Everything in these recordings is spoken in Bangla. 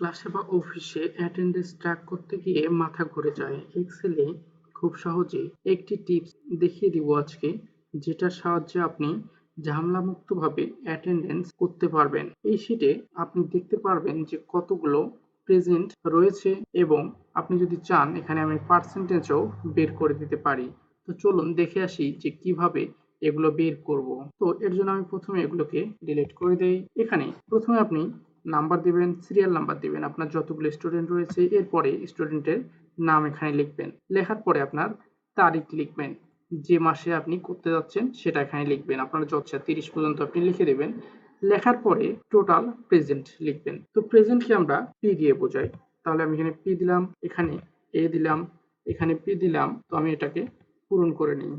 ক্লাসে বা অফিসে অ্যাটেন্ডেন্স ট্র্যাক করতে গিয়ে মাথা ঘুরে যায়। এক্সেলে খুব সহজেই একটি টিপস দেখিয়ে দিব আজকে, যেটার সাহায্যে আপনি ঝামেলামুক্তভাবে অ্যাটেন্ডেন্স করতে পারবেন। এই শিটে আপনি দেখতে পারবেন যে কতগুলো প্রেজেন্ট রয়েছে এবং আপনি যদি চান, এখানে আমি পার্সেন্টেজও বের করে দিতে পারি। তো চলুন দেখে আসি যে কীভাবে এগুলো বের করব। তো এর জন্য আমি প্রথমে এগুলোকে ডিলিট করে দেই। এখানে প্রথমে আপনি নাম্বার দিবেন সিরিয়াল নাম্বার দিবেন, আপনার যতগুলো স্টুডেন্ট রয়েছে, এরপরে স্টুডেন্টের নাম এখানে লিখবেন। লেখার পরে আপনার তারিখ লিখবেন। যে মাসে আপনি করতে যাচ্ছেন, সেটা এখানে লিখবেন। আপনার যত তিরিশ পর্যন্ত আপনি লিখে দেবেন। লেখার পরে টোটাল প্রেজেন্ট লিখবেন। তো প্রেজেন্টকে আমরা পি দিয়ে বোঝাই। তাহলে আমি এখানে পি দিলাম, এখানে এ দিলাম, এখানে পি দিলাম। তো আমি এটাকে পূরণ করে নিই।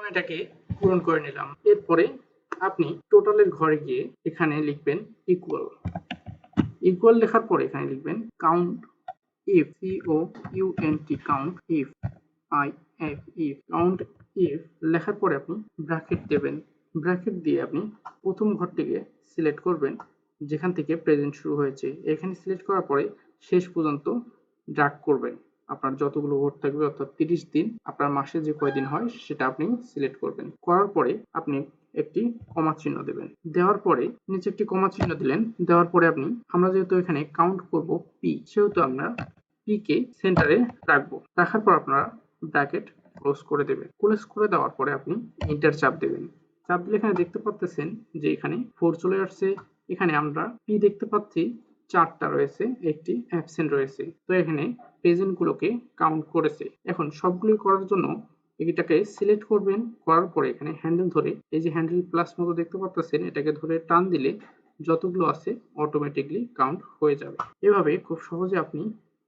আমি এটাকে পূরণ করে নিলাম। এরপরে আপনি টোটালের ঘরে গিয়ে এখানে লিখবেন ইকুয়াল ইকুয়াল লেখার পরে এখানে লিখবেন count if O U N T count if I F if count if লেখার পরে আপনি ব্র্যাকেট দেবেন। ব্র্যাকেট দিয়ে আপনি প্রথম ঘরটিকে সিলেক্ট করবেন, যেখান থেকে প্রেজেন্ট শুরু হয়েছে। এখানে সিলেক্ট করার পরে শেষ পর্যন্ত ড্রাগ করবেন। আপনার যতগুলো ভোট থাকবে, অর্থাৎ তিরিশ দিন, আপনার মাসে যে কয়দিন হয়, সেটা আপনি সিলেক্ট করবেন। করার পরে আপনি একটি কমা চিহ্ন দেবেন। দেওয়ার পরে নিচে একটি কমা চিহ্ন দিলেন। দেওয়ার পরে আপনি, আমরা যেহেতু এখানে কাউন্ট করব পি সেহেতু আমরা পি কে সেন্টারে রাখব। রাখার পর আপনারা ব্র্যাকেট ক্লোজ করে দেবেন। ক্লোজ করে দেওয়ার পরে আপনি ইন্টার চাপ দেবেন। চাপ দিলে এখানে দেখতে পাচ্ছেন যে এখানে ফোর চলে আসছে। এখানে আমরা পি দেখতে পাচ্ছি। চারটা রয়েছে, একটি অ্যাবসেন্ট রয়েছে। তো এখানে প্রেজেন্ট গুলোকে কাউন্ট করেছে। এখন সবগুলি করার জন্য এটাকে সিলেক্ট করবেন, করার পরে এখানে হ্যান্ডেল ধরে, এই যে হ্যান্ডেল প্লাস মতো দেখতে পাচ্ছেন এটাকে ধরে টান দিলে যতগুলো আছে অটোমেটিকলি কাউন্ট হয়ে যাবে। এভাবে খুব সহজে আপনি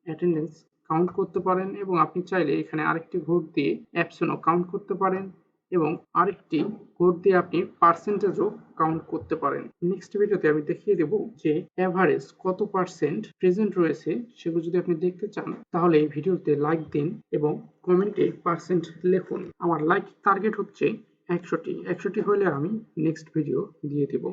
অ্যাটেন্ডেন্স কাউন্ট করতে পারেন এবং আপনি চাইলে এখানে আরেকটি ভোট দিয়ে অ্যাবসেন্টও কাউন্ট করতে পারেন। এবং আরেকটি কোড দিয়ে আপনি পার্সেন্টেজও কাউন্ট করতে পারেন। নেক্সট ভিডিওতে আমি দেখিয়ে দেব যে অ্যাভারেজ কত পার্সেন্ট প্রেজেন্ট রয়েছে, সেগুলো যদি আপনি দেখতে চান, তাহলে এই ভিডিওতে লাইক দিন এবং কমেন্টে পার্সেন্ট লিখুন। আমার লাইক টার্গেট হচ্ছে একশোটি। একশোটি হলে আমি নেক্সট ভিডিও দিয়ে দেব।